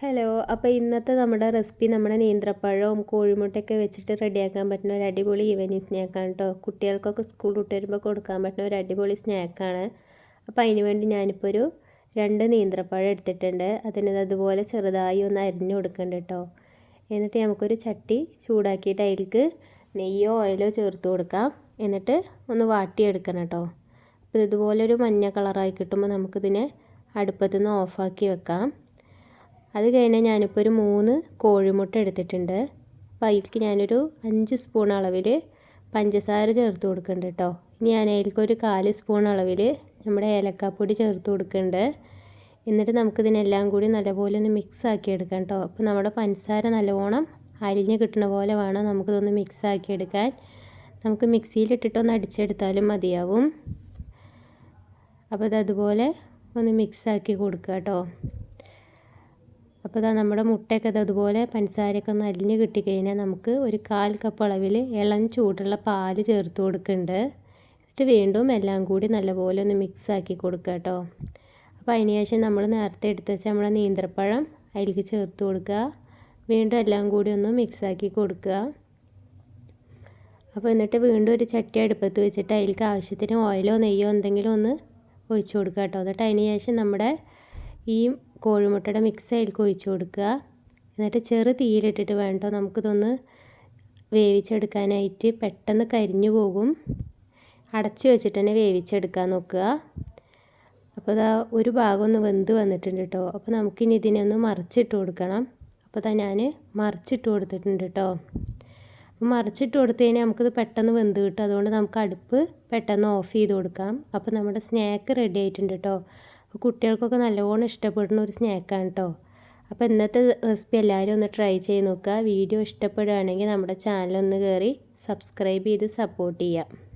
Hello അപ്പോൾ ഇന്നത്തെ നമ്മുടെ റെസിപ്പി നമ്മുടെ നീന്തപ്പഴവും കോഴിമുട്ടയൊക്കെ വെച്ചിട്ട് റെഡിയാക്കാൻ പറ്റുന്ന ഒരു അടിപൊളി ഈവനിങ് സ്നാക്കാണ് കേട്ടോ കുട്ടികൾക്കൊക്കെ സ്കൂൾ വിട്ട് വരുമ്പോൾ കൊടുക്കാൻ പറ്റുന്ന ഒരു അടിപൊളി സ്നാക്കാണ് അപ്പോൾ അതിന് വേണ്ടി ഞാനിപ്പോൾ ഒരു രണ്ട് നീന്തപ്പഴം എടുത്തിട്ടുണ്ട്. അതിന് അതുപോലെ ചെറുതായി ഒന്ന് അരിഞ്ഞു കൊടുക്കുന്നുണ്ട് കേട്ടോ എന്നിട്ട് നമുക്കൊരു ചട്ടി ചൂടാക്കിയിട്ട് അതിലേക്ക് നെയ്യോ ഓയിലോ ചേർത്ത് കൊടുക്കാം. എന്നിട്ട് ഒന്ന് വാട്ടിയെടുക്കണം കേട്ടോ അപ്പോൾ ഇതുപോലൊരു മഞ്ഞ കളറായി കിട്ടുമ്പോൾ നമുക്കിതിനെ അടുപ്പത്തുനിന്ന് ഓഫാക്കി വെക്കാം. അത് കഴിഞ്ഞാൽ ഞാനിപ്പോൾ ഒരു മൂന്ന് കോഴിമുട്ട എടുത്തിട്ടുണ്ട്. അപ്പോൾ അതിലേക്ക് ഞാനൊരു അഞ്ച് സ്പൂൺ അളവിൽ പഞ്ചസാര ചേർത്ത് കൊടുക്കുന്നുണ്ട് കേട്ടോ. ഇനി ഞാൻ അതിലേക്ക് ഒരു കാൽ സ്പൂൺ അളവിൽ നമ്മുടെ ഏലക്കാപ്പൊടി ചേർത്ത് കൊടുക്കുന്നുണ്ട്. എന്നിട്ട് നമുക്കിതിനെല്ലാം കൂടി നല്ലപോലെ ഒന്ന് മിക്സ് ആക്കി എടുക്കാം കേട്ടോ. അപ്പോൾ നമ്മുടെ പഞ്ചസാര നല്ലവണ്ണം അരിഞ്ഞ് കിട്ടുന്ന പോലെ വേണം നമുക്കിതൊന്ന് മിക്സ് ആക്കി എടുക്കാൻ. നമുക്ക് മിക്സിയിലിട്ടിട്ടൊന്ന് അടിച്ചെടുത്താലും മതിയാവും. അപ്പോൾ അതുപോലെ ഒന്ന് മിക്സ് ആക്കി കൊടുക്കുക കേട്ടോ. അപ്പോൾ ഇതാ നമ്മുടെ മുട്ടയൊക്കെ അതുപോലെ പഞ്ചസാരയൊക്കെ ഒന്ന് അലിഞ്ഞ് കിട്ടിക്കഴിഞ്ഞാൽ നമുക്ക് ഒരു കാൽ കപ്പ് അളവിൽ ഇളം ചൂടുള്ള പാൽ ചേർത്ത് കൊടുക്കുന്നുണ്ട്. എന്നിട്ട് വീണ്ടും എല്ലാം കൂടി നല്ലപോലെ ഒന്ന് മിക്സ് ആക്കി കൊടുക്കുക കേട്ടോ. അപ്പോൾ അതിന് ശേഷം നമ്മൾ നേരത്തെ എടുത്ത് വെച്ച നമ്മുടെ നീന്തപ്പഴം അതിലേക്ക് ചേർത്ത് കൊടുക്കുക. വീണ്ടും എല്ലാം കൂടി ഒന്ന് മിക്സ് ആക്കി കൊടുക്കുക. അപ്പോൾ എന്നിട്ട് വീണ്ടും ഒരു ചട്ടി അടുപ്പത്ത് വെച്ചിട്ട് അതിലേക്ക് ആവശ്യത്തിന് ഓയിലോ നെയ്യോ എന്തെങ്കിലും ഒന്ന് ഒഴിച്ചു കൊടുക്കുക കേട്ടോ. എന്നിട്ട് അതിന് ശേഷം നമ്മുടെ ഈ കോഴിമുട്ടയുടെ മിക്സ് അതിലേക്ക് ഒഴിച്ചു കൊടുക്കുക. എന്നിട്ട് ചെറു തീയിലിട്ടിട്ട് വേണ്ടോ നമുക്കിതൊന്ന് വേവിച്ചെടുക്കാനായിട്ട് പെട്ടെന്ന് കരിഞ്ഞു പോകും. അടച്ചു വെച്ചിട്ട് തന്നെ വേവിച്ചെടുക്കാൻ നോക്കുക. അപ്പോൾ ഇതാ ഒരു ഭാഗം ഒന്ന് വെന്ത് വന്നിട്ടുണ്ട് കേട്ടോ അപ്പോൾ നമുക്കിനി ഇതിനെ ഒന്ന് മറിച്ചിട്ട് കൊടുക്കണം. അപ്പോൾ ഇതാ ഞാൻ മറിച്ചിട്ട് കൊടുത്തിട്ടുണ്ട് കേട്ടോ അപ്പോൾ മറിച്ചിട്ട് കൊടുത്തു കഴിഞ്ഞാൽ നമുക്കിത് പെട്ടെന്ന് വെന്ത് കിട്ടും. അതുകൊണ്ട് നമുക്ക് അടുപ്പ് പെട്ടെന്ന് ഓഫ് ചെയ്ത് കൊടുക്കാം. അപ്പോൾ നമ്മുടെ സ്നാക്ക് റെഡി ആയിട്ടുണ്ട് കേട്ടോ അപ്പോൾ കുട്ടികൾക്കൊക്കെ നല്ലവണ്ണം ഇഷ്ടപ്പെടുന്ന ഒരു സ്നാക്കാണ് കേട്ടോ അപ്പോൾ ഇന്നത്തെ റെസിപ്പി എല്ലാവരും ഒന്ന് ട്രൈ ചെയ്ത് നോക്കുക. വീഡിയോ ഇഷ്ടപ്പെടുകയാണെങ്കിൽ നമ്മുടെ ചാനൽ ഒന്ന് കയറി സബ്സ്ക്രൈബ് ചെയ്ത് സപ്പോർട്ട് ചെയ്യുക.